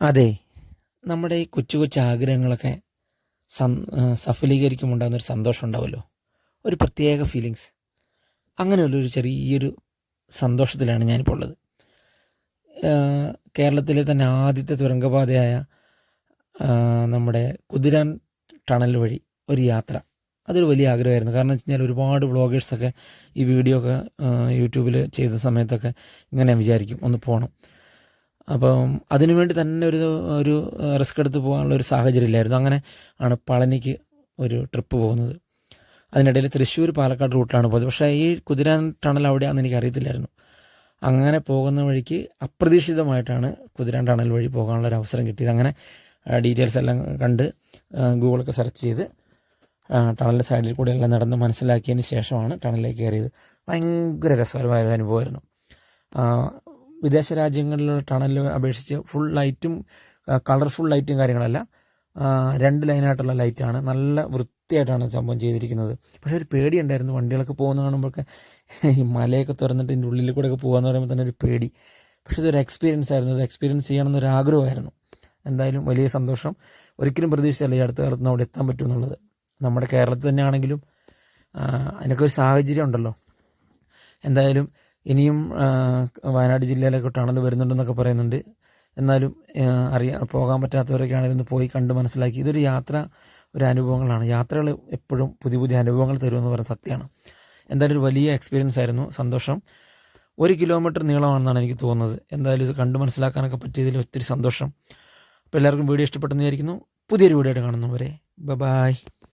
അതെ നമ്മുടെ ഈ കൊച്ചു കൊച്ചു ആഗ്രഹങ്ങളൊക്കെ സം സഫലീകരിക്കുമുണ്ടാകുന്നൊരു സന്തോഷം ഉണ്ടാവുമല്ലോ. ഒരു പ്രത്യേക ഫീലിങ്സ് അങ്ങനെയുള്ളൊരു ചെറിയൊരു സന്തോഷത്തിലാണ് ഞാനിപ്പോൾ ഉള്ളത്. കേരളത്തിലെ തന്നെ ആദ്യത്തെ തുരങ്കപാതയായ നമ്മുടെ കുതിരാൻ ടണൽ വഴി ഒരു യാത്ര. അതൊരു വലിയ ആഗ്രഹമായിരുന്നു. കാരണം വെച്ച് കഴിഞ്ഞാൽ ഒരുപാട് വ്ളോഗേഴ്സൊക്കെ ഈ വീഡിയോ ഒക്കെ യൂട്യൂബിൽ ചെയ്ത സമയത്തൊക്കെ ഇങ്ങനെ വിചാരിക്കും ഒന്ന് പോകണം അപ്പം അതിനുവേണ്ടി തന്നെ ഒരു ഒരു റിസ്ക് എടുത്ത് പോകാനുള്ള ഒരു സാഹചര്യം ഇല്ലായിരുന്നു. അങ്ങനെ ആണ് പളനിക്ക് ഒരു ട്രിപ്പ് പോകുന്നത്. അതിനിടയിൽ തൃശ്ശൂർ പാലക്കാട് റൂട്ടിലാണ് പോയത്. പക്ഷേ ഈ കുതിരാൻ ടണൽ അവിടെയാണെന്ന് എനിക്ക് അറിയത്തില്ലായിരുന്നു. അങ്ങനെ പോകുന്ന വഴിക്ക് അപ്രതീക്ഷിതമായിട്ടാണ് കുതിരാൻ ടണൽ വഴി പോകാനുള്ള ഒരു അവസരം കിട്ടിയത്. അങ്ങനെ ഡീറ്റെയിൽസ് എല്ലാം കണ്ട് ഗൂഗിളൊക്കെ സെർച്ച് ചെയ്ത് ടണലിന്റെ സൈഡിൽ കൂടെ എല്ലാം നടന്ന് മനസ്സിലാക്കിയതിന് ശേഷമാണ് ടണലിലേക്ക് കയറിയത്. ഭയങ്കര രസകരമായ അനുഭവമായിരുന്നു. വിദേശ രാജ്യങ്ങളിലുള്ള ടണലിൽ അപേക്ഷിച്ച് ഫുൾ ലൈറ്റും കളർഫുൾ ലൈറ്റും കാര്യങ്ങളല്ല. രണ്ട് ലൈനായിട്ടുള്ള ലൈറ്റാണ് നല്ല വൃത്തിയായിട്ടാണ് സംഭവം ചെയ്തിരിക്കുന്നത്. പക്ഷേ ഒരു പേടി ഉണ്ടായിരുന്നു വണ്ടികളൊക്കെ പോകുന്ന കാണുമ്പോഴൊക്കെ. ഈ മലയൊക്കെ തുറന്നിട്ട് ഇതിന്റെ ഉള്ളിൽ കൂടെയൊക്കെ ഒക്കെ പോകാന്ന് പറയുമ്പോൾ തന്നെ ഒരു പേടി. പക്ഷേ ഇതൊരു എക്സ്പീരിയൻസ് ആയിരുന്നു. ഒരു എക്സ്പീരിയൻസ് ചെയ്യണമെന്നൊരു ആഗ്രഹമായിരുന്നു. എന്തായാലും വലിയ സന്തോഷം. ഒരിക്കലും പ്രതീക്ഷിച്ചല്ല ഈ അടുത്ത കാലത്ത് അവിടെ എത്താൻ പറ്റും എന്നുള്ളത്. നമ്മുടെ കേരളത്തിൽ തന്നെയാണെങ്കിലും അതിനൊക്കെ ഒരു സാഹചര്യം ഉണ്ടല്ലോ. എന്തായാലും ഇനിയും വയനാട് ജില്ലയിലൊക്കെ ടണൽ വരുന്നുണ്ടെന്നൊക്കെ പറയുന്നുണ്ട്. എന്നാലും അറിയാൻ പോകാൻ പറ്റാത്തവരൊക്കെ ആണെങ്കിലും പോയി കണ്ട് മനസ്സിലാക്കി. ഇതൊരു യാത്ര ഒരു അനുഭവങ്ങളാണ്. യാത്രകൾ എപ്പോഴും പുതിയ പുതിയ അനുഭവങ്ങൾ തരുമെന്ന് പറയുന്നത് സത്യമാണ്. എന്തായാലും ഒരു വലിയ എക്സ്പീരിയൻസ് ആയിരുന്നു. സന്തോഷം. ഒരു കിലോമീറ്റർ നീളമാണെന്നാണ് എനിക്ക് തോന്നുന്നത്. എന്തായാലും ഇത് കണ്ട് മനസ്സിലാക്കാനൊക്കെ പറ്റിയതിൽ ഒത്തിരി സന്തോഷം. അപ്പോൾ എല്ലാവർക്കും വീഡിയോ ഇഷ്ടപ്പെട്ടെന്ന് വിചാരിക്കുന്നു. പുതിയൊരു വീഡിയോ ആയിട്ട് കാണുന്നവരെ ബ ബായ്